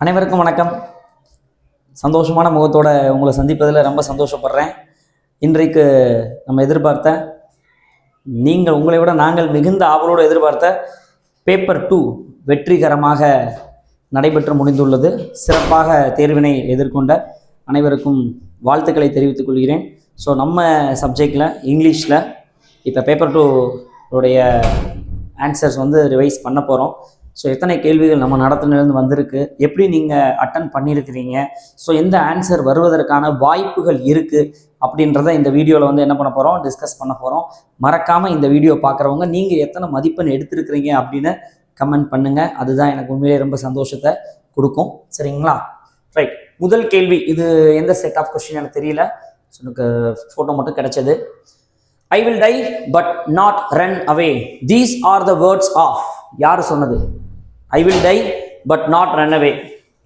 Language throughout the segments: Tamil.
அனைவருக்கும் வணக்கம். சந்தோஷமான முகத்தோட உங்களை சந்திப்பதில் ரொம்ப சந்தோஷப்படுறேன். இன்றைக்கு நம்ம எதிர்பார்த்த நீங்கள் உங்களை விட நாங்கள் மிகுந்த ஆவலோடு எதிர்பார்த்த பேப்பர் டூ வெற்றிகரமாக நடைபெற்று முடிந்துள்ளது. சிறப்பாக தேர்வினை எதிர்கொண்ட அனைவருக்கும் வாழ்த்துக்களை தெரிவித்துக் கொள்கிறேன். ஸோ நம்ம சப்ஜெக்டில் இங்கிலீஷில் இப்போ பேப்பர் டூ உடைய ஆன்சர்ஸ் வந்து ரிவைஸ் பண்ண போகிறோம் ஸோ எத்தனை கேள்விகள் நம்ம நடத்தினிலிருந்து வந்திருக்கு? எப்படி நீங்கள் அட்டன் பண்ணியிருக்கிறீங்க? ஸோ எந்த ஆன்சர் வருவதற்கான வாய்ப்புகள் இருக்குது அப்படின்றத இந்த வீடியோவில் வந்து என்ன பண்ண போகிறோம் டிஸ்கஸ் பண்ண போகிறோம் மறக்காமல் இந்த வீடியோ பார்க்குறவங்க நீங்கள் எத்தனை மதிப்பெண் எடுத்திருக்கிறீங்க அப்படின்னு கமெண்ட் பண்ணுங்கள் அதுதான் எனக்கு உண்மையிலே ரொம்ப சந்தோஷத்தை கொடுக்கும். சரிங்களா? ரைட் முதல் கேள்வி இது எந்த செட் ஆஃப் கொஸ்டின் எனக்கு தெரியல. ஸோ எனக்கு ஃபோட்டோ மட்டும் கிடைச்சது. I will die but not run away these are the words of யார் சொன்னது? I will die but not run away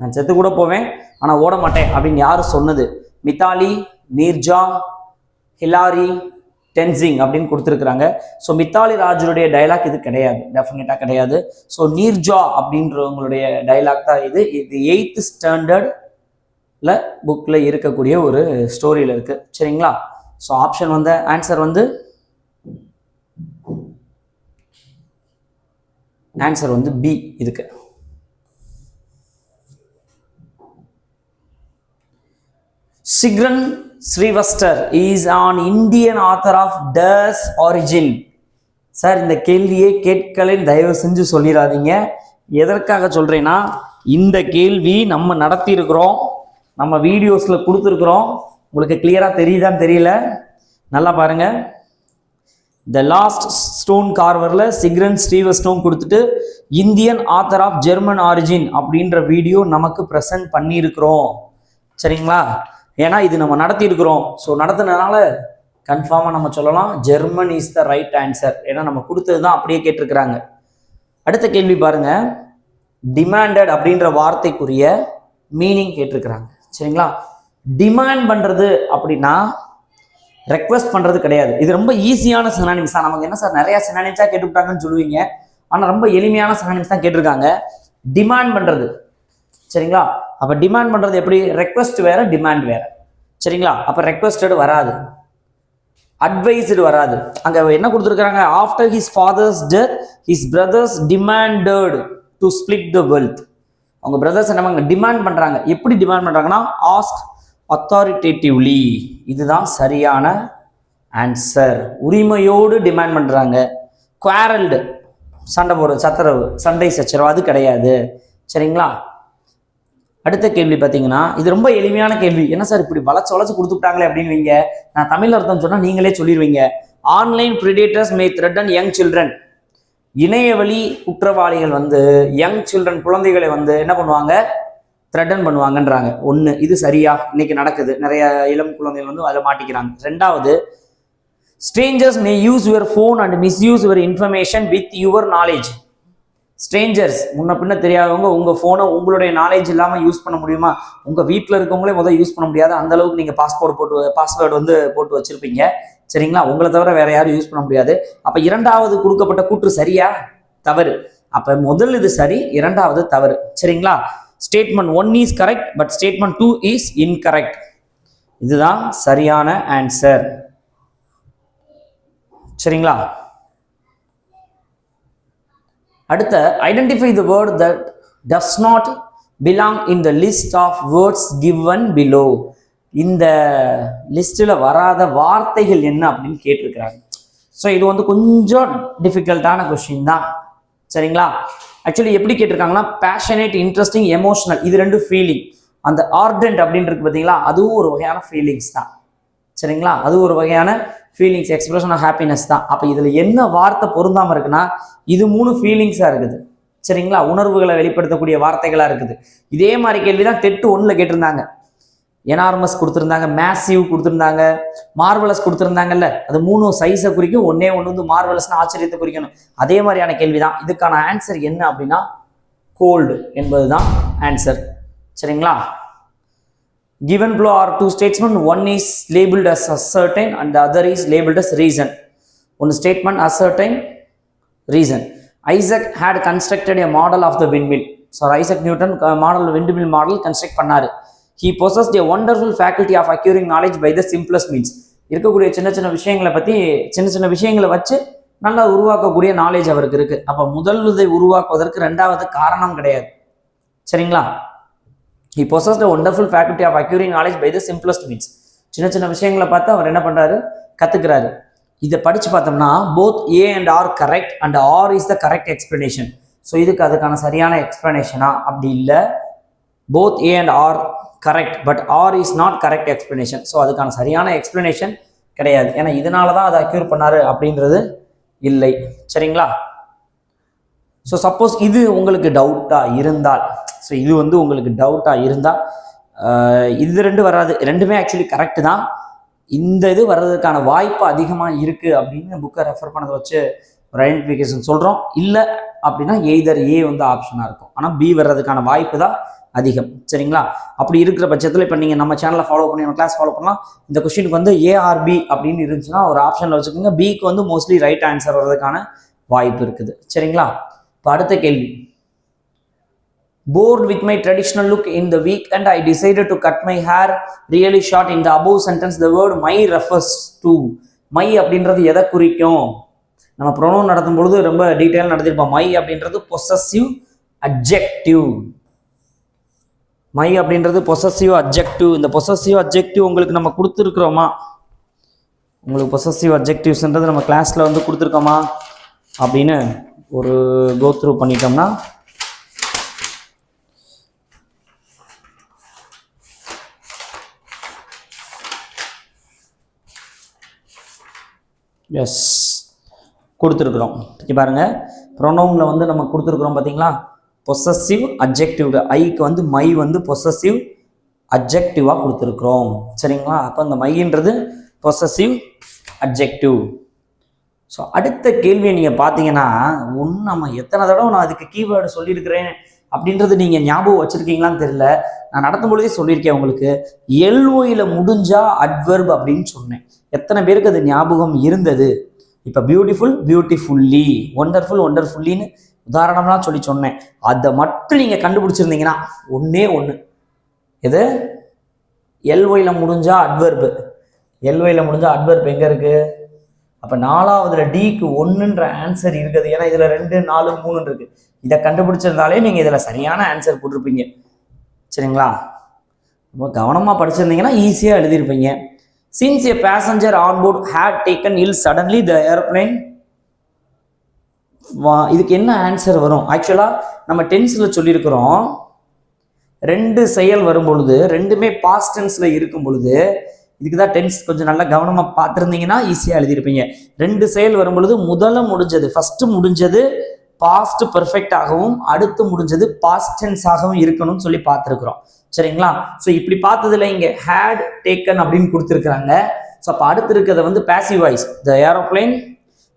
நான் செத்து கூட போவேன் ஆனால் ஓட மாட்டேன் அப்படின்னு யார் சொன்னது? மித்தாலி நீர்ஜா ஹிலாரி டென்சிங் அப்படின்னு கொடுத்துருக்குறாங்க. ஸோ மித்தாலி ராஜருடைய டைலாக் இது கிடையாது. டெஃபினட்டாக கிடையாது. ஸோ நீர்ஜா அப்படின்றவங்களுடைய டைலாக் தான் இது. இது எயித்து ஸ்டாண்டர்டில் புக்கில் இருக்கக்கூடிய ஒரு ஸ்டோரியில் இருக்குது சரிங்களா? ஸோ ஆப்ஷன் வந்த ஆன்சர் வந்து ஆன்சர் வந்து பி இதுக்கு. Sigrun Srivastava is an Indian author of this origin sir இந்த கேள்வியை கேட்கலன்னு தயவு செஞ்சு சொல்லிடாதீங்க. எதற்காக சொல்கிறேன்னா இந்த கேள்வி நம்ம நடத்தியிருக்கிறோம் நம்ம வீடியோஸில் கொடுத்துருக்குறோம். உங்களுக்கு கிளியராக தெரியுதான்னு தெரியல? நல்லா பாருங்கள் the last stone கார்வரில் Sigrun Srivastava கொடுத்துட்டு Indian author of German origin அப்படின்ற வீடியோ நமக்கு ப்ரெசென்ட் பண்ணியிருக்கிறோம். சரிங்களா? ஏன்னா இது நம்ம நடத்தியிருக்கிறோம். ஸோ நடத்தினால கன்ஃபார்மாக நம்ம சொல்லலாம் German is the right answer ஏன்னா நம்ம கொடுத்தது தான் அப்படியே கேட்டிருக்கிறாங்க. அடுத்த கேள்வி பாருங்க. டிமாண்டட் அப்படின்ற வார்த்தைக்குரிய மீனிங் கேட்டிருக்கிறாங்க. சரிங்களா? டிமாண்ட் பண்ணுறது அப்படின்னா ரெக்வஸ்ட் பண்ணுறது கிடையாது. இது ரொம்ப ஈஸியான சினானிம்ஸ் தான். நமக்கு என்ன சார் நிறையா சினானிம்ஸாக கேட்டுவிட்டாங்கன்னு சொல்லுவீங்க. ஆனால் ரொம்ப எளிமையான சினானிம்ஸ் தான் கேட்டிருக்காங்க. டிமாண்ட் பண்ணுறது சரிங்களா? அப்போ டிமாண்ட் பண்ணுறது எப்படி? ரெக்வஸ்ட் வேற டிமாண்ட் வேற. சரிங்களா? அப்போ ரெக்வஸ்டட் வராது. அட்வைஸ்டு வராது. அங்கே என்ன கொடுத்துருக்காங்க after his father's death his brothers demanded to split the wealth அவங்க பிரதர்ஸ் என்ன டிமாண்ட் பண்ணுறாங்க எப்படி டிமாண்ட் பண்ணுறாங்கன்னா ஆஸ்க் அத்தாரிட்டேட்டிவ்லி இதுதான் சரியான ஆன்சர் உரிமையோடு டிமாண்ட் பண்ணுறாங்க குவாரல்டு சண்டை போடுறது சத்தரவு சண்டை சச்சரவு அது கிடையாது. சரிங்களா? அடுத்த கேள்வி பார்த்தீங்கன்னா இது ரொம்ப எளிமையான கேள்வி. என்ன சார் இப்படி வளச்சு வளச்சு கொடுத்துட்டாங்களே அப்படின்னு வைங்க. நான் தமிழ் அர்த்தம் சொன்னால் நீங்களே சொல்லிடுவீங்க online predators may threaten young children இணையவழி குற்றவாளிகள் வந்து யங் சில்ட்ரன் குழந்தைகளை வந்து என்ன பண்ணுவாங்க? த்ரெட்டன் பண்ணுவாங்கன்றாங்க. ஒன்று இது சரியா? இன்னைக்கு நடக்குது. நிறைய இளம் குழந்தைகள் வந்து அதில் மாட்டிக்கிறாங்க. ரெண்டாவது strangers may use your phone and misuse your information with your knowledge strangers முன்ன பின்ன தெரியாதவங்க உங்கள் ஃபோனை உங்களுடைய நாலேஜ் இல்லாமல் யூஸ் பண்ண முடியுமா? உங்கள் வீட்டில் இருக்கவங்களே முதல் யூஸ் பண்ண முடியாது. அந்த அளவுக்கு நீங்கள் பாஸ்போர்ட் போட்டு பாஸ்வேர்டு வந்து போட்டு வச்சுருப்பீங்க. சரிங்களா? உங்களை தவிர வேற யாரும் யூஸ் பண்ண முடியாது. அப்போ இரண்டாவது கொடுக்கப்பட்ட கூற்று சரியா? தவறு. அப்போ முதல் இது சரி இரண்டாவது தவறு. சரிங்களா? Statement one is correct but statement two is incorrect இதுதான் சரியான ஆன்சர் சரிங்களா? அடுத்த identify the word that does not belong in the list of words given below இந்த லிஸ்ட்டில் வராத வார்த்தைகள் என்ன அப்படின்னு கேட்டிருக்கிறாங்க. ஸோ இது வந்து கொஞ்சம் டிஃபிகல்ட்டான கொஸ்டின் தான். சரிங்களா? ஆக்சுவலி எப்படி கேட்டிருக்காங்கன்னா பேஷனேட் இன்ட்ரெஸ்டிங் எமோஷனல் இது ரெண்டு ஃபீலிங் அந்த ஆர்டன்ட் அப்படின்னு இருக்கு பார்த்தீங்களா அதுவும் ஒரு வகையான ஃபீலிங்ஸ் தான். சரிங்களா? அது ஒரு வகையான ஃபீலிங்ஸ் எக்ஸ்பிரஷன் ஆஃப் ஹாப்பினஸ் தான். அப்போ இதில் என்ன வார்த்தை பொருந்தாமல் இருக்குன்னா இது மூணு ஃபீலிங்ஸாக இருக்குது. சரிங்களா? உணர்வுகளை வெளிப்படுத்தக்கூடிய வார்த்தைகளாக இருக்குது. இதே மாதிரி கேள்வி தான் தெட்டு ஒன்றில் கேட்டிருந்தாங்க. எனார்மஸ் கொடுத்துருந்தாங்க மேசிவ் கொடுத்துருந்தாங்க மார்வலஸ் கொடுத்துருந்தாங்கல்ல அது மூணு சைஸை குறிக்கும் ஒன்னே ஒன்று வந்து மார்வலஸ்னு ஆச்சரியத்தை குறிக்கணும். அதே மாதிரியான கேள்வி தான் இதுக்கான ஆன்சர் என்ன அப்படின்னா கோல்டு என்பது தான் ஆன்சர் சரிங்களா? Given below are two statements one is labelled as assertion and other is labelled as reason ஒன்று statement assertion reason Isaac had constructed a model of the the so sir Isaac Newton model windmill model construct பண்ணாரு. He possessed a wonderful faculty of acquiring knowledge by the simplest means இருக்கக்கூடிய சின்ன சின்ன விஷயங்களை பற்றி சின்ன சின்ன விஷயங்களை வச்சு நல்லா உருவாக்கக்கூடிய நாலேஜ் அவருக்கு இருக்கு. அப்போ முதல் இதை உருவாக்குவதற்கு ரெண்டாவது காரணம் கிடையாது. சரிங்களா? He possessed wonderful wonderful of acquiring knowledge by the simplest means சின்ன சின்ன விஷயங்களை பார்த்து அவர் என்ன பண்ணுறாரு கற்றுக்கிறாரு இதை படித்து பார்த்தோம்னா both A and R correct and R is the correct explanation so இதுக்கு அதுக்கான சரியான எக்ஸ்பிளனேஷனா அப்படி இல்லை. Both A and R correct but R is not correct explanation so அதுக்கான சரியான எக்ஸ்பிளனேஷன் கிடையாது. ஏன்னா இதனால தான் அதை அக்யூர் பண்ணாரு அப்படின்றது இல்லை. சரிங்களா? ஸோ சப்போஸ் இது உங்களுக்கு டவுட்டாக இருந்தால் ஸோ இது வந்து உங்களுக்கு டவுட்டாக இருந்தால் இது ரெண்டு வராது. ரெண்டுமே ஆக்சுவலி கரெக்டு தான். இந்த இது வர்றதுக்கான வாய்ப்பு அதிகமாக இருக்குது அப்படின்னு புக்கை ரெஃபர் பண்ணதை வச்சு ஒரு ஐடென்டிஃபிகேஷன் சொல்கிறோம் இல்லை அப்படின்னா எய்தர் ஏ வந்து ஆப்ஷனாக இருக்கும். ஆனால் பி வர்றதுக்கான வாய்ப்பு தான் அதிகம். சரிங்களா? அப்படி இருக்கிற பட்சத்தில் இப்போ நீங்கள் நம்ம சேனலை ஃபாலோ பண்ணி நம்ம கிளாஸ் ஃபாலோ பண்ணலாம். இந்த கொஸ்டினுக்கு வந்து ஏஆர்பி அப்படின்னு இருந்துச்சுன்னா ஒரு ஆப்ஷனில் வச்சுக்கோங்க. பிக்கு வந்து மோஸ்ட்லி ரைட் ஆன்சர் வர்றதுக்கான வாய்ப்பு இருக்குது. சரிங்களா? இப்போ அடுத்த கேள்வி. Bored with my traditional look in the week and I decided to cut my hair really short in the above sentence. The word my refers to my அப்படின்றது எதை குறிக்கும்? நம்ம ப்ரொனவுன் நடத்தும் பொழுது ரொம்ப டீட்டெயில் நடத்திருப்போம். மை அப்படின்றது பொசசிவ் அப்ஜெக்டிவ் மை அப்படின்றது பொசசிவ் அப்ஜெக்டிவ் இந்த பொசசிவ் அப்ஜெக்டிவ் உங்களுக்கு நம்ம கொடுத்துருக்குறோமா? உங்களுக்கு பொசசிவ் அப்ஜெக்டிவ்ஸ்ன்றது நம்ம கிளாஸில் வந்து கொடுத்துருக்கோமா? அப்படின்னு ஒரு கோத்ரூ பண்ணிட்டோம்னா எஸ் கொடுத்துருக்குறோம். இங்கே பாருங்கள் ப்ரொனவுனில் வந்து நம்ம கொடுத்துருக்குறோம் பார்த்தீங்களா பொசசிவ் அப்ஜெக்டிவ் ஐக்கு வந்து மை வந்து பொசசிவ் அப்ஜெக்டிவாக கொடுத்துருக்குறோம். சரிங்களா? அப்போ இந்த மைன்றது பொசசிவ் அப்ஜெக்டிவ் ஸோ அடுத்த கேள்வியை நீங்கள் பார்த்தீங்கன்னா ஒன்று நம்ம எத்தனை தடவை நான் அதுக்கு கீவேர்டு சொல்லியிருக்கிறேன்? அப்படின்றது நீங்கள் ஞாபகம் வச்சுருக்கீங்களான்னு தெரியல. நான் நடத்தும் பொழுதே சொல்லியிருக்கேன் உங்களுக்கு. எல்ஓயில் முடிஞ்சா அட்வர்ப் அப்படின்னு சொன்னேன். எத்தனை பேருக்கு அது ஞாபகம் இருந்தது? இப்போ பியூட்டிஃபுல் பியூட்டிஃபுல்லி ஒண்டர்ஃபுல் ஒண்டர்ஃபுல்லின்னு உதாரணம்லாம் சொல்லி சொன்னேன். அதை மட்டும் நீங்கள் கண்டுபிடிச்சிருந்தீங்கன்னா ஒன்றே ஒன்று எது? எல்ஒயில் முடிஞ்சா அட்வர்பு எல்ஒயில் முடிஞ்சா அட்வர்ப் எங்கே இருக்குது அப்போ நாலாவதுல டிக்கு ஒன்றுன்ற ஆன்சர் இருக்குது. ஏன்னா இதில் ரெண்டு நாலு மூணுன்னு இருக்கு. இதை கண்டுபிடிச்சிருந்தாலே நீங்கள் இதில் சரியான ஆன்சர் போட்டிருப்பீங்க. சரிங்களா? ரொம்ப கவனமாக படிச்சிருந்தீங்கன்னா ஈஸியாக எழுதியிருப்பீங்க. Since a passenger on board had taken ill suddenly the aeroplane இதுக்கு என்ன ஆன்சர் வரும்? ஆக்சுவலாக நம்ம டென்ஸில் சொல்லியிருக்கிறோம். ரெண்டு செயல் வரும் பொழுது ரெண்டுமே பாஸ்ட் டென்ஸில் இருக்கும் பொழுது இதுக்கு தான் டென்ஸ் கொஞ்சம் நல்லா கவனமாக பார்த்துருந்தீங்கன்னா ஈஸியாக எழுதியிருப்பீங்க. ரெண்டு செயல் வரும் பொழுது முதல்ல முடிஞ்சது ஃபஸ்ட்டு முடிஞ்சது பாஸ்ட் பெர்ஃபெக்டாகவும் அடுத்து முடிஞ்சது பாஸ்ட் டென்ஸாகவும் இருக்கணும்னு சொல்லி பார்த்துருக்குறோம். சரிங்களா? ஸோ இப்படி பார்த்ததுல இங்கே ஹேட் டேக்கன் அப்படின்னு கொடுத்துருக்குறாங்க. ஸோ அப்போ அடுத்து இருக்கிறத வந்து passive voice the aeroplane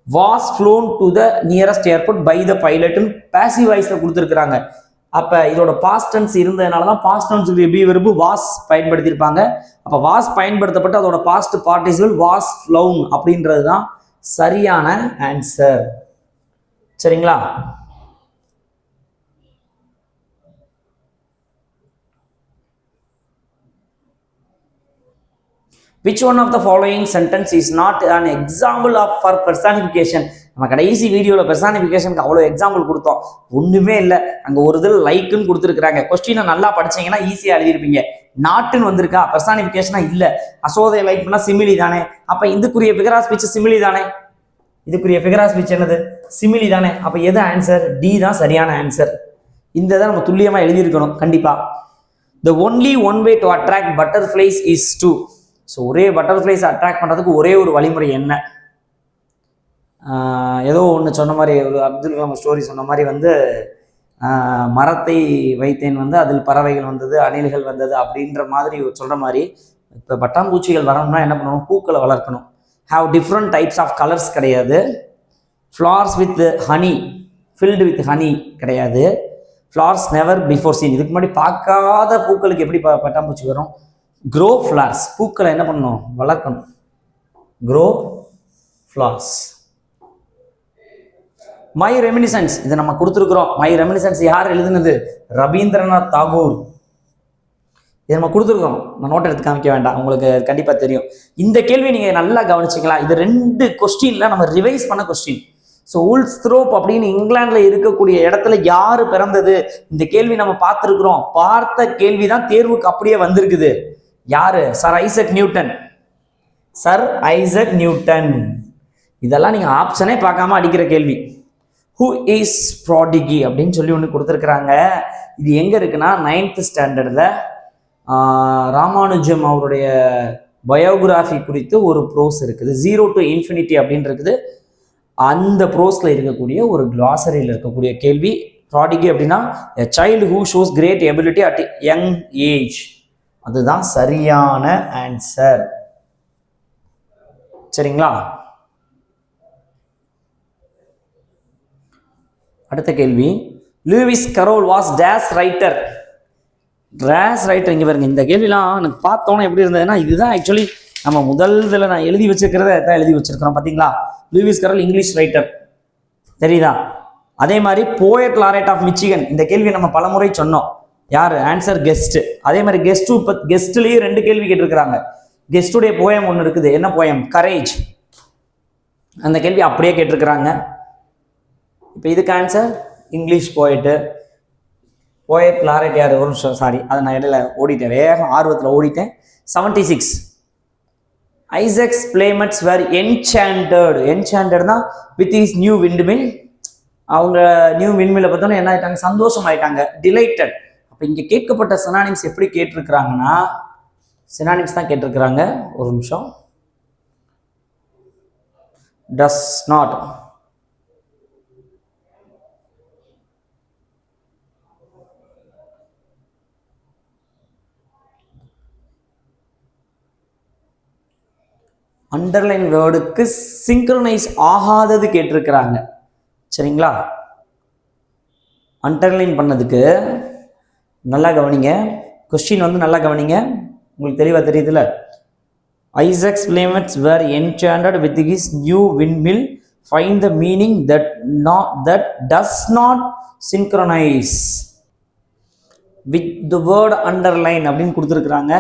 was flown to the nearest airport by the பைலட்னு passive வாய்ஸில் கொடுத்துருக்குறாங்க. அப்போ இதோட பாஸ்ட் இருந்ததுனால தான் past tense tense be verb was பயன்படுத்தியிருப்பாங்க? அப்போ வாஸ் பயன்படுத்தப்பட்டு அதோட பாஸ்ட் பார்ட்டிசிபிள் வாஸ் ஃப்ளவுன் அப்படின்றது தான் சரியான ஆன்சர் சரிங்களா? Which one of the following sentence is not an example of for personification நம்ம கடைசி வீடியோவில் பெர்சானிஃபிகேஷனுக்கு அவ்வளோ எக்ஸாம்பிள் கொடுத்தோம். ஒன்றுமே இல்லை. அங்கே ஒரு இதில் லைக்குன்னு கொடுத்துருக்குறாங்க. கொஸ்டினை நல்லா படிச்சீங்கன்னா ஈஸியாக எழுதியிருப்பீங்க. நாட்டுன்னு வந்திருக்கா? பெர்சானிஃபிகேஷனாக இல்லை. அசோதய லைஃப்னா பண்ணால் சிமிலி தானே. அப்போ இதுக்குரிய ஃபிகரா ஸ்பீச் சிமிலி தானே. இதுக்குரிய ஃபிகரா ஸ்பீச் என்னது? சிமிலி தானே. அப்போ எது ஆன்சர் டி தான் சரியான ஆன்சர் இந்த தான் நம்ம துல்லியமாக எழுதியிருக்கணும். கண்டிப்பாக the only one way to attract butterflies is to sow ஒரே பட்டர்ஃப்ளைஸ் அட்ராக்ட் பண்ணுறதுக்கு ஒரே ஒரு வழிமுறை என்ன? ஏதோ ஒன்று சொன்ன மாதிரி ஒரு அப்துல் கலாம் ஸ்டோரி சொன்ன மாதிரி வந்து மரத்தை வைத்தேன் வந்து அதில் பறவைகள் வந்தது அணில்கள் வந்தது அப்படின்ற மாதிரி சொல்கிற மாதிரி இப்போ பட்டாம்பூச்சிகள் வரணும்னா என்ன பண்ணணும்? பூக்களை வளர்க்கணும். Have different types of colours கிடையாது. Flowers with honey filled with honey கிடையாது. ஃப்ளார்ஸ் நெவர் பிஃபோர் சீன் இதுக்கு முன்னாடி பார்க்காத பூக்களுக்கு எப்படி ப- பட்டாம்பூச்சி வரும்? க்ரோ ஃப்ளார்ஸ் பூக்களை என்ன பண்ணணும்? வளர்க்கணும். க்ரோ ஃப்ளார்ஸ் மை ரெமினிசன்ஸ் இதை நம்ம கொடுத்துருக்குறோம். மை ரெமினிசன்ஸ் யார் எழுதுனது? ரவீந்திரநாத் தாகூர். இதை நம்ம கொடுத்துருக்கோம் நான் நோட் எடுத்து காமிக்க வேண்டாம். உங்களுக்கு கண்டிப்பாக தெரியும். இந்த கேள்வி நீங்கள் நல்லா கவனிச்சிக்கலாம். இது ரெண்டு கொஸ்டினில் நம்ம ரிவைஸ் பண்ண கொஸ்டின் ஸோ உல்ஸ்த்ரோப் அப்படின்னு இங்கிலாந்தில் இருக்கக்கூடிய இடத்துல யார் பிறந்தது? இந்த கேள்வி நம்ம பார்த்துருக்குறோம். பார்த்த கேள்வி தான் தேர்வுக்கு அப்படியே வந்திருக்குது. யாரு? Sir Isaac Newton sir Isaac Newton இதெல்லாம் நீங்கள் ஆப்ஷனே பார்க்காம அடிக்கிற கேள்வி. ஹூ இஸ் ப்ராடிகி அப்படின்னு சொல்லி ஒன்று கொடுத்துருக்குறாங்க. இது எங்கே இருக்குன்னா நைன்த் ஸ்டாண்டர்டில் ராமானுஜம் அவருடைய பயோகிராஃபி குறித்து ஒரு ப்ரோஸ் இருக்குது. ஜீரோ டு இன்ஃபினிட்டி அப்படின்னு இருக்குது. அந்த ப்ரோஸில் இருக்கக்கூடிய ஒரு கிளாசரியில் இருக்கக்கூடிய கேள்வி. ப்ராடிகி அப்படின்னா a child who shows great ability at young age அதுதான் சரியான ஆன்சர் சரிங்களா? அடுத்த கேள்வி. Lewis Carroll was this writer this writer இங்கே பாருங்க இந்த கேள்விலாம் எனக்கு பார்த்தோன்னே எப்படி இருந்ததுன்னா இதுதான் ஆக்சுவலி நம்ம முதல் இதில் நான் எழுதி வச்சிருக்கிறத தான் எழுதி வச்சிருக்கிறோம் பார்த்தீங்களா லூவிஸ் கரோல் இங்கிலீஷ் ரைட்டர் தெரியுதா? அதே மாதிரி போயட் லாரேட் ஆஃப் மிச்சிகன் இந்த கேள்வி நம்ம பலமுறை சொன்னோம். யார்? ஆன்சர் கெஸ்ட் அதே மாதிரி கெஸ்ட் இப்போ கெஸ்ட்லேயும் ரெண்டு கேள்வி கேட்டிருக்கிறாங்க. கெஸ்டுடைய போயம் ஒன்று இருக்குது. என்ன போயம் கரேஜ் அந்த கேள்வி அப்படியே கேட்டிருக்கிறாங்க. இப்போ இதுக்கு ஆன்சர் இங்கிலீஷ் போயிட்டு போயட் லாரட் யார்? ஒரு நிமிஷம் சாரி அதை நான் இடையில ஓடிட்டேன். வேகம் ஆர்வத்தில் ஓடிட்டேன். Seventy six Isaac's playmates were enchanted என்சாண்டட்னா with is new windmill அவங்க நியூ விண்மில்லை பார்த்தோன்னே என்ன ஆயிட்டாங்க? சந்தோஷம் ஆயிட்டாங்க டிலைட்டட் இப்போ இங்கே கேட்கப்பட்ட சினானிம்ஸ் எப்படி கேட்டிருக்கிறாங்கன்னா சினானிம்ஸ் தான் கேட்டிருக்கிறாங்க. ஒரு நிமிஷம். டஸ் நாட் அண்டர்லைன் வேர்டுக்கு சிங்க்ரனைஸ் ஆகாதது கேட்டிருக்கிறாங்க. சரிங்களா? அண்டர்லைன் பண்ணதுக்கு நல்லா கவனிங்க. கொஸ்டின் வந்து நல்லா கவனிங்க. உங்களுக்கு தெளிவாக தெரியுதுல்ல Isaac's playmates were enchanted with his new windmill. Find the meaning that not that does not synchronise with the word underline அப்படின்னு கொடுத்துருக்குறாங்க.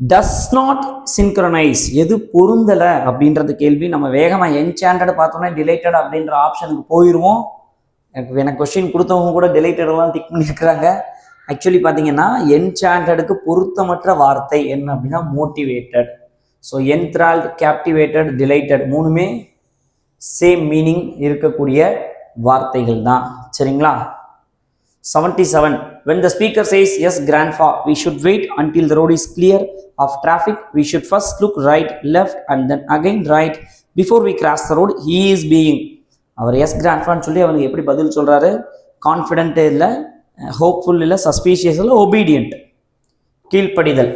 டஸ் நாட் சின்க்ரனைஸ் எது பொருந்தலை அப்படின்றது கேள்வி. நம்ம வேகமாக என்சாண்டட் பார்த்தோம்னா டிலைட்டட் அப்படின்ற ஆப்ஷனுக்கு போயிடுவோம் எனக்கு எனக்கு கொஸ்டின் கொடுத்தவங்க கூட டிலைட்டடெல்லாம் டிக் பண்ணியிருக்கிறாங்க. ஆக்சுவலி பார்த்தீங்கன்னா என்சாண்டடுக்கு பொருத்தமற்ற வார்த்தை என்ன அப்படின்னா motivated so enthralled captivated delighted மூணுமே சேம் மீனிங் இருக்கக்கூடிய வார்த்தைகள் தான் சரிங்களா seventy seven when the speaker says his grandpa we should wait until the road is clear of traffic we should first look right left and then again right before we cross the road he is being our S கிராண்ட்ஃபான்னு சொல்லி அவனுக்கு எப்படி பதில் சொல்கிறாரு கான்ஃபிடென்ட்டே இல்லை ஹோப்ஃபுல் இல்லை சஸ்பீஷியஸ் இல்லை ஒபீடியன்ட். கீழ்ப்படிதல்.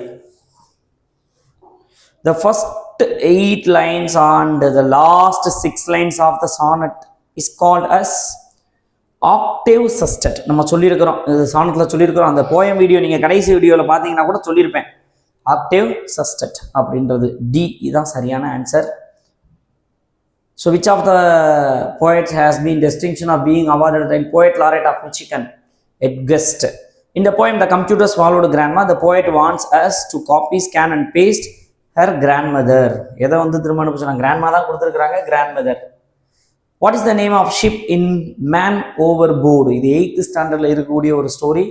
The first eight lines and the last six lines of the sonnet is called as octave sestet நம்ம சொல்லியிருக்கிறோம். இது சானத்தில் சொல்லியிருக்கிறோம். அந்த போயம் வீடியோ நீங்கள் கடைசி வீடியோவில் பார்த்தீங்கன்னா கூட சொல்லியிருப்பேன். ஆக்டேவ் சஸ்டட் அப்படின்றது டி இதுதான் சரியான answer so which of the poets has been distinction of being awarded in poet laureate of Michigan? Edgust. In the poem, the computers followed grandma. The poet wants us to copy, scan and paste her grandmother. எதை வந்து திரும்ப அனுப்ப சொன்னாங்க கிராண்ட்மா தான் கொடுத்துருக்குறாங்க grandmother what is the name of ship in man overboard இது எயித்து ஸ்டாண்டர்டில் இருக்கக்கூடிய ஒரு ஸ்டோரி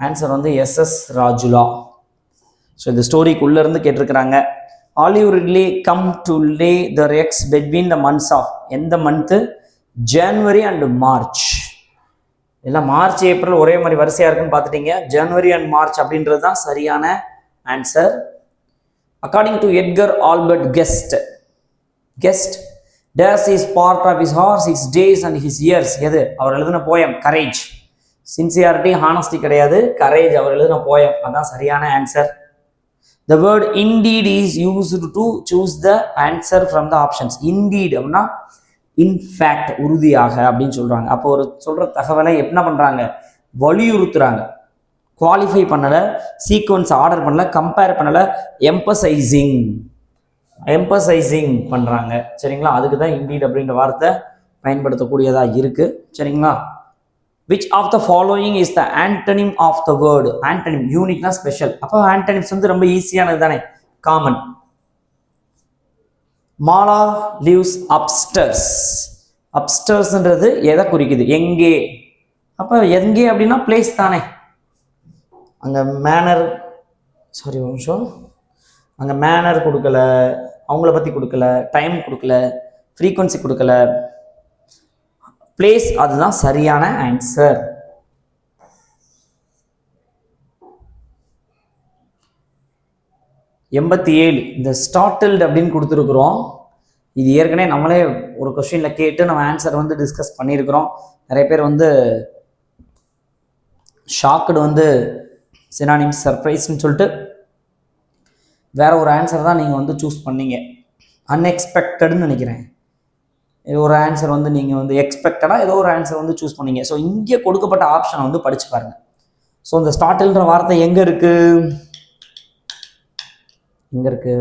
ஆன்சர் வந்து எஸ்எஸ் ராஜுலா ஸோ இந்த ஸ்டோரிக்குள்ளே இருந்து கேட்டிருக்கிறாங்க. Olive ridley come to lay the eggs between the months of எந்த மந்த்து ஜனவரி அண்ட் மார்ச் எல்லாம் மார்ச் ஏப்ரல் ஒரே மாதிரி வரிசையாக இருக்குன்னு பார்த்துட்டீங்க. ஜனவரி அண்ட் மார்ச் அப்படின்றது தான் சரியான answer according to Edgar Albert Guest Guest days is part of his hours his days and his years எது? அவர் எழுதின போயம் கரேஜ் சின்சியாரிட்டி ஹானஸ்டி கிடையாது. கரேஜ் அவர் எழுதின போயம் அதான் சரியான answer the word indeed is used to choose the answer from the options indeed அப்படின்னா இன்ஃபேக்ட் உறுதியாக அப்படின்னு சொல்கிறாங்க அப்போ ஒரு சொல்கிற தகவலை என்ன பண்ணுறாங்க வலியுறுத்துகிறாங்க குவாலிஃபை பண்ணல சீக்வன்ஸ் ஆர்டர் பண்ணல கம்பேர் பண்ணல எம்பசைசிங் எம்பசைசிங் பண்ணுறாங்க சரிங்களா? அதுக்கு தான் இண்டீட் அப்படின்ற வார்த்தை பயன்படுத்தக்கூடியதாக இருக்குது சரிங்களா? Which of the following is the antonym of the word antonym யூனிக்னா special அப்போ ஆண்டனிம்ஸ் வந்து ரொம்ப ஈஸியானது தானே? காமன் மாலா லிவ்ஸ் அப்ஸ்டர்ஸ் அப்ஸ்டர்ஸ்ன்றது எதை குறிக்குது? எங்கே? அப்போ எங்கே அப்படின்னா பிளேஸ் தானே. அங்கே மேனர் சாரி ஒரு நிமிஷம். அங்கே மேனர் கொடுக்கல அவங்கள பற்றி கொடுக்கல டைம் கொடுக்கல ஃப்ரீக்குவன்சி கொடுக்கல. பிளேஸ் அதுதான் சரியான ஆன்சர் எண்பத்தி ஏழு. இந்த ஸ்டார்டில்டு அப்படின்னு கொடுத்துருக்குறோம். இது ஏற்கனவே நம்மளே ஒரு கொஷினில் கேட்டு நம்ம ஆன்சர் வந்து டிஸ்கஸ் பண்ணியிருக்கிறோம். நிறைய பேர் வந்து ஷாக்குடு வந்து சினானிம் சர்ப்ரைஸ்ன்னு சொல்லிட்டு வேற ஒரு ஆன்சர் தான் நீங்கள் வந்து சூஸ் பண்ணீங்க. அன்எக்ஸ்பெக்டட்னு நினைக்கிறேன். ஒரு ஆன்சர் வந்து நீங்கள் வந்து எக்ஸ்பெக்டடாக ஏதோ ஒரு ஆன்சர் வந்து சூஸ் பண்ணீங்க. ஸோ இங்கே கொடுக்கப்பட்ட ஆப்ஷனை வந்து படிச்சு பாருங்க. ஸோ இந்த ஸ்டார்டில்ன்ற வார்த்தை எங்கே இருக்குது இங்கே இருக்கு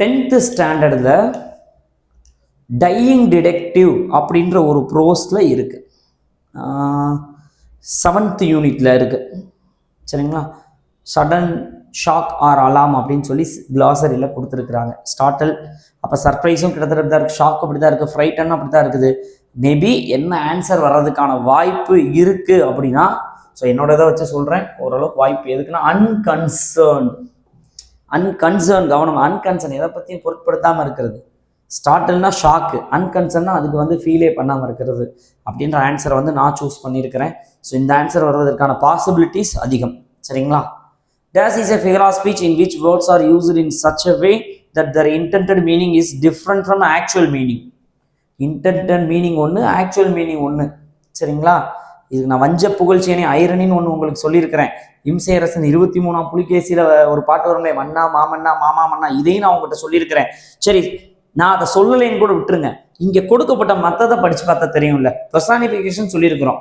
டென்த்து ஸ்டாண்டர்டில் டையிங் டிடெக்டிவ் அப்படின்ற ஒரு ப்ரோஸில் இருக்குது செவன்த் யூனிட்டில் இருக்குது சரிங்களா? சடன் ஷாக் ஆர் அலாம் அப்படின்னு சொல்லி கிளாசரியில் கொடுத்துருக்குறாங்க. ஸ்டார்டல் அப்போ சர்ப்ரைஸும் கிட்டத்தட்ட தான் இருக்குது ஷாக் அப்படி தான் இருக்குது ஃப்ரைட்டன் அப்படி தான் இருக்குது. மேபி என்ன ஆன்சர் வர்றதுக்கான வாய்ப்பு இருக்குது அப்படின்னா ஸோ என்னோட இதை வச்சு சொல்கிறேன் ஓரளவுக்கு வாய்ப்பு எதுக்குன்னா அன்கன்சர்ன்ட் அன்கன்சர்ன் கவனம் அன்கன்சர்ன் எதை பற்றியும் பொருட்படுத்தாமல் இருக்கிறது. ஸ்டார்டல்னா ஷாக்கு அன்கன்சர்ன்னா அதுக்கு வந்து ஃபீலே பண்ணாமல் இருக்கிறது. அப்படின்ற ஆன்சரை வந்து நான் சூஸ் பண்ணியிருக்கிறேன். ஸோ இந்த ஆன்சர் வர்றதற்கான பாசிபிலிட்டிஸ் அதிகம். சரிங்களா? This is a figure of speech in which words are used in such a way that their intended meaning is different from actual meaning intended meaning ஒன்று ஆக்சுவல் மீனிங் ஒன்று சரிங்களா? இதுக்கு நான் வஞ்ச புகழ்ச்சியனே ஐரணின்னு ஒன்று உங்களுக்கு சொல்லியிருக்கிறேன். இம்சையரசன் இருபத்தி மூணாம் புலிகேசியில் ஒரு பாட்டு வரும்லே மன்னா மாமன்னா மாமா மன்னா இதையும் நான் உங்ககிட்ட சொல்லியிருக்கிறேன். சரி நான் அதை சொல்லலைன்னு கூட விட்டுருங்க. இங்கே கொடுக்கப்பட்ட மற்றதை படித்து பார்த்தா தெரியும்ல. பெர்சானிஃபிகேஷன் சொல்லியிருக்கிறோம்.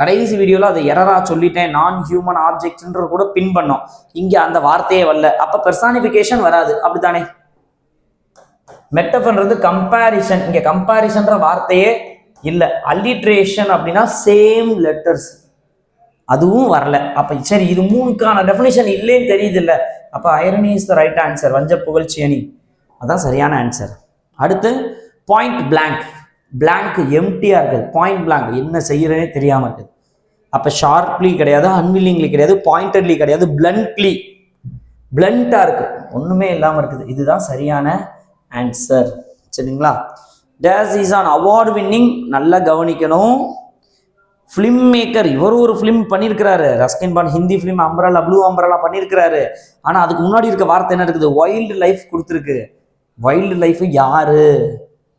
கடைசி வீடியோவில் அதை எரரா சொல்லிட்டேன். நான் ஹியூமன் ஆப்ஜெக்ட்ன்ற கூட பின் பண்ணோம். இங்கே அந்த வார்த்தையே வரல. அப்போ பெர்சானிஃபிகேஷன் வராது. அப்படித்தானே? மெட்டஃபன்றது கம்பேரிஷன் இங்கே கம்பாரிசன்ற வார்த்தையே இல்லை அல்லிட்ரேஷன் அப்படின்னா சேம் லெட்டர்ஸ் அதுவும் வரல. அப்போ சரி இது மூணுக்கான டெஃபினேஷன் இல்லைன்னு தெரியுது இல்லை அப்போ irony is the right answer வஞ்ச புகழ்ச்சி அணி அதான் சரியான ஆன்சர் அடுத்து பாயிண்ட் பிளாங்க் பிளாங்க் எம்டியாக இருக்குது. பாயிண்ட் பிளாங்க் என்ன செய்கிறேனே தெரியாமல் இருக்குது அப்போ ஷார்ப்லி கிடையாது அன்வில்லிங்லி கிடையாது பாயிண்டட்லி கிடையாது பிளண்ட்லி பிளண்ட்டாக இருக்குது ஒன்றுமே இல்லாமல் இருக்குது. இதுதான் சரியான ஆன்சர் சரிங்களா? This is an award winning நல்லா கவனிக்கணும். ஃபிலிம் மேக்கர் இவர் ஒரு ஃபிலிம் பண்ணியிருக்கிறாரு Ruskin Bond Hindi film umbrella blue umbrella பண்ணியிருக்கிறாரு ஆனால் அதுக்கு முன்னாடி இருக்க வார்த்தை என்ன இருக்குது? வைல்டு லைஃப் கொடுத்துருக்கு. வைல்டு லைஃப் யாரு?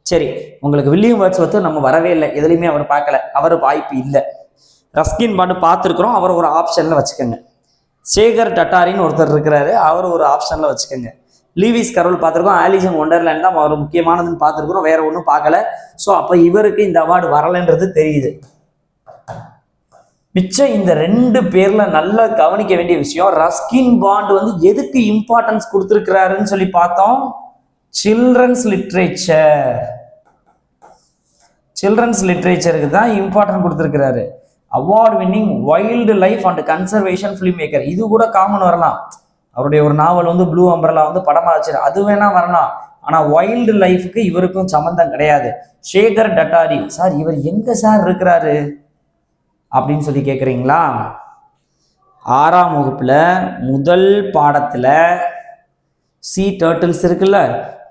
சரி உங்களுக்கு வில்லியம் வேர்ட்ஸ் வந்து நம்ம வரவே இல்லை. எதுலையுமே அவர் பார்க்கல. அவர் வாய்ப்பு இல்லை. ரஸ்கின் பாண்டு பார்த்துருக்குறோம். அவர் ஒரு ஆப்ஷனில் வச்சுக்கோங்க. சேகர் டட்டாரின்னு ஒருத்தர் இருக்கிறாரு. அவர் ஒரு ஆப்ஷனில் வச்சுக்கோங்க. லீவிஸ் கரோல் பார்த்துருக்கோம். ஆலிசன் ஒண்டர்லேண்ட் தான் அவர் முக்கியமானதுன்னு பார்த்துருக்குறோம். வேற ஒன்றும் பார்க்கல. ஸோ அப்போ இவருக்கு இந்த அவார்டு வரலைன்றது தெரியுது. மிச்சம் இந்த ரெண்டு பேர்ல நல்லா கவனிக்க வேண்டிய விஷயம் ரஸ்கின் பாண்ட் வந்து எதுக்கு இம்பார்ட்டன்ஸ் கொடுத்துருக்கிறாருன்னு சொல்லி பார்த்தோம். சில்ட்ரன்ஸ் லிட்ரேச்சர் சில்ட்ரன்ஸ் லிட்ரேச்சருக்கு தான் இம்பார்ட்டன்ட் கொடுத்துருக்கிறாரு. Award winning wild life and conservation film maker இது கூட காமன் வரலாம். அவருடைய ஒரு நாவல் வந்து ப்ளூ அம்பரலா வந்து படமா வச்சு அது வேணா வரலாம். ஆனா வைல்டு லைஃப்க்கு இவருக்கும் சம்மந்தம் கிடையாது. சேகர் டட்டாரி சார் இவர் எங்க சார் இருக்கிறாரு? அப்படின்னு சொல்லி கேட்குறீங்களா ஆறாம் வகுப்புல முதல் பாடத்துல சி டேர்ட்டில்ஸ் இருக்குல்ல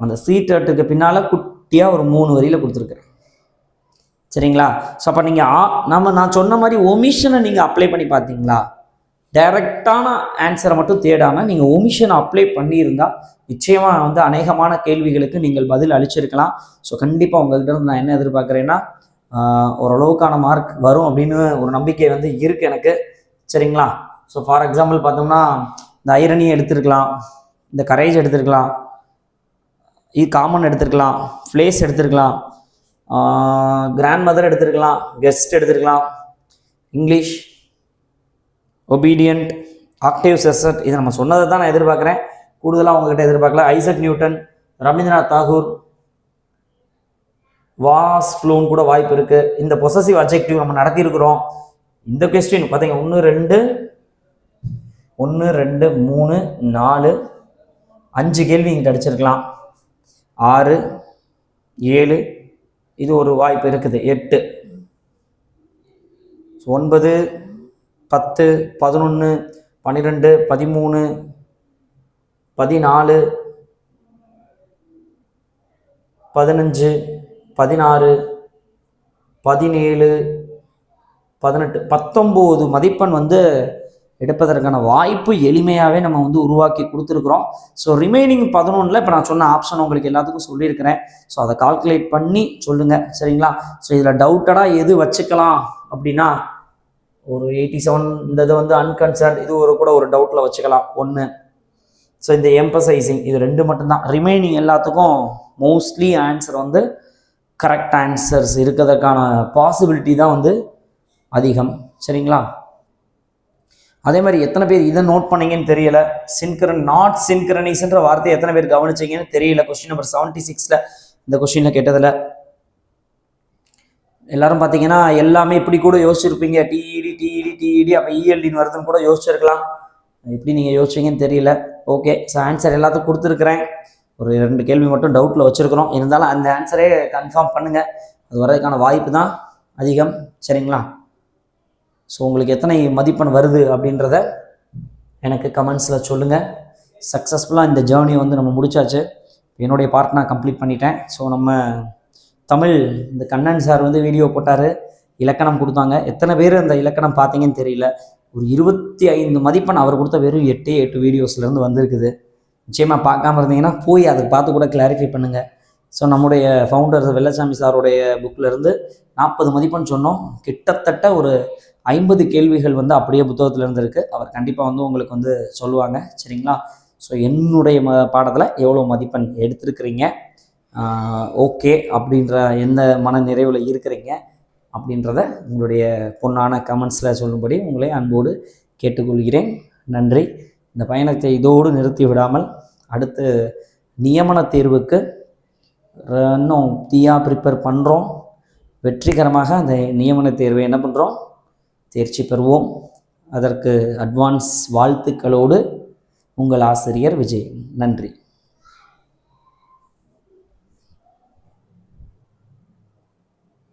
அந்த சி டேர்ட்டுக்கு பின்னால குட்டியா ஒரு மூணு வரியில கொடுத்துருக்குறேன் சரிங்களா? ஸோ அப்போ நீங்கள் நம்ம நான் சொன்ன மாதிரி ஒமிஷனை நீங்கள் அப்ளை பண்ணி பார்த்தீங்களா? டைரக்டான ஆன்சரை மட்டும் தேடாமல் நீங்கள் ஒமிஷன் அப்ளை பண்ணியிருந்தால் நிச்சயமாக வந்து அநேகமான கேள்விகளுக்கு நீங்கள் பதில் அளிச்சிருக்கலாம். ஸோ கண்டிப்பாக உங்கள்கிட்ட இருந்து நான் என்ன எதிர்பார்க்குறேன்னா ஓரளவுக்கான மார்க் வரும் அப்படின்னு ஒரு நம்பிக்கை வந்து இருக்குது எனக்கு. சரிங்களா? ஸோ ஃபார் எக்ஸாம்பிள் பார்த்தோம்னா இந்த ஐரணியை எடுத்திருக்கலாம் இந்த கரேஜ் எடுத்திருக்கலாம் இது காமன் எடுத்திருக்கலாம் ஃப்ளேஸ் எடுத்திருக்கலாம் கிராண்ட் மதர் எடுத்திருக்கலாம் கெஸ்ட் எடுத்திருக்கலாம் இங்கிலீஷ் ஒபீடியன்ட் ஆக்டிவ் செசட் இதை நம்ம சொன்னதை தான் நான் எதிர்பார்க்குறேன். கூடுதலாக உங்ககிட்ட எதிர்பார்க்கல. Isaac Newton Rabindranath Tagore was flown கூட வாய்ப்பு இருக்குது இந்த பொசசிவ் அப்ஜெக்டிவ் நம்ம நடத்தியிருக்கிறோம். இந்த கொஸ்டின் பார்த்தீங்க ஒன்று ரெண்டு ஒன்று ரெண்டு மூணு நாலு அஞ்சு கேள்வி இங்கிட்ட அடிச்சிருக்கலாம். ஆறு ஏழு இது ஒரு வாய்ப்பு இருக்குது. எட்டு. ஒன்பது பத்து பதினொன்று பன்னிரெண்டு பதிமூணு பதினாலு பதினஞ்சு பதினாறு பதினேழு பதினெட்டு. பத்தொம்போது மதிப்பெண் வந்து எடுப்பதற்கான வாய்ப்பு எளிமையாகவே நம்ம வந்து உருவாக்கி கொடுத்துருக்குறோம். ஸோ ரிமைனிங் பதினொன்றில் இப்போ நான் சொன்ன ஆப்ஷன் உங்களுக்கு எல்லாத்துக்கும் சொல்லியிருக்கிறேன். ஸோ அதை கால்குலேட் பண்ணி சொல்லுங்கள் சரிங்களா? ஸோ இதில் டவுட்டடாக எது வச்சுக்கலாம் அப்படின்னா ஒரு எயிட்டி செவன் இந்த இது வந்து அன்கன்சர்ன் இது ஒரு கூட ஒரு டவுட்டில் வச்சுக்கலாம். ஒன்று ஸோ இந்த எம்பசைசிங் இது ரெண்டு மட்டும்தான். ரிமைனிங் எல்லாத்துக்கும் மோஸ்ட்லி ஆன்சர் வந்து கரெக்ட் ஆன்சர்ஸ் இருக்கிறதுக்கான பாசிபிலிட்டி தான் வந்து அதிகம். சரிங்களா? அதே மாதிரி எத்தனை பேர் இதை நோட் பண்ணீங்கன்னு தெரியல. சின்கரன் நாட் சின்கரனைஸ்ன்ற வார்த்தையை எத்தனை பேர் கவனிச்சிங்கன்னு தெரியல. கொஸ்டின் நம்பர் செவன்ட்டி சிக்ஸில் இந்த கொஸ்டினில் கேட்டதில் எல்லாரும் பார்த்தீங்கன்னா எல்லாமே இப்படி கூட யோசிச்சிருப்பீங்க. டிஇடி டிஇடி டிஇடி அப்போ இஎல்டின்னு வருதுன்னு கூட யோசிச்சிருக்கலாம். எப்படி நீங்கள் யோசிச்சீங்கன்னு தெரியல. ஓகே ஸோ ஆன்சர் எல்லாத்துக்கும் கொடுத்துருக்குறேன். ஒரு ரெண்டு கேள்வி மட்டும் டவுட்டில் வச்சுருக்கிறோம். இருந்தாலும் அந்த ஆன்சரே கன்ஃபார்ம் பண்ணுங்கள் அது வர்றதுக்கான வாய்ப்பு தான் அதிகம். சரிங்களா? ஸோ உங்களுக்கு எத்தனை மதிப்பெண் வருது அப்படின்றத எனக்கு கமெண்ட்ஸில் சொல்லுங்கள் சக்ஸஸ்ஃபுல்லாக இந்த ஜேர்னி வந்து நம்ம முடிச்சாச்சு. என்னுடைய பார்ட் நான் கம்ப்ளீட் பண்ணிட்டேன். ஸோ நம்ம தமிழ் இந்த கண்ணன் சார் வந்து வீடியோ போட்டார் இலக்கணம் கொடுத்தாங்க. எத்தனை பேர் அந்த இலக்கணம் பார்த்தீங்கன்னு தெரியல. ஒரு இருபத்தி ஐந்து மதிப்பெண் அவர் கொடுத்த வெறும் எட்டே எட்டு வீடியோஸ்லேருந்து வந்திருக்குது. நிச்சயமாக பார்க்காம இருந்தீங்கன்னா போய் அதை பார்த்து கூட கிளாரிஃபை பண்ணுங்கள் ஸோ நம்முடைய ஃபவுண்டர் வெள்ளசாமி சாருடைய புக்கில் இருந்து நாற்பது மதிப்பெண் சொன்னோம். கிட்டத்தட்ட ஒரு ஐம்பது கேள்விகள் வந்து அப்படியே புத்தகத்தில் இருக்குது அவர் கண்டிப்பாக வந்து உங்களுக்கு வந்து சொல்லுவாங்க. சரிங்களா? ஸோ என்னுடைய ம பாடத்தில் எவ்வளோ மதிப்பெண் எடுத்திருக்கிறீங்க? ஓகே அப்படின்ற எந்த மன நிறைவில் இருக்கிறீங்க அப்படின்றத உங்களுடைய பொன்னான கமெண்ட்ஸில் சொல்லும்படி உங்களை அன்போடு கேட்டுக்கொள்கிறேன். நன்றி. இந்த பயணத்தை இதோடு நிறுத்தி விடாமல் அடுத்து நியமன தேர்வுக்கு இன்னும் தீயாக ப்ரிப்பேர் பண்ணுறோம் வெற்றிகரமாக அந்த நியமன தேர்வை என்ன பண்ணுறோம் தேர்ச்சி பெறுவோம். அதற்கு அட்வான்ஸ் வாழ்த்துக்களோடு உங்கள் ஆசிரியர் விஜய். நன்றி.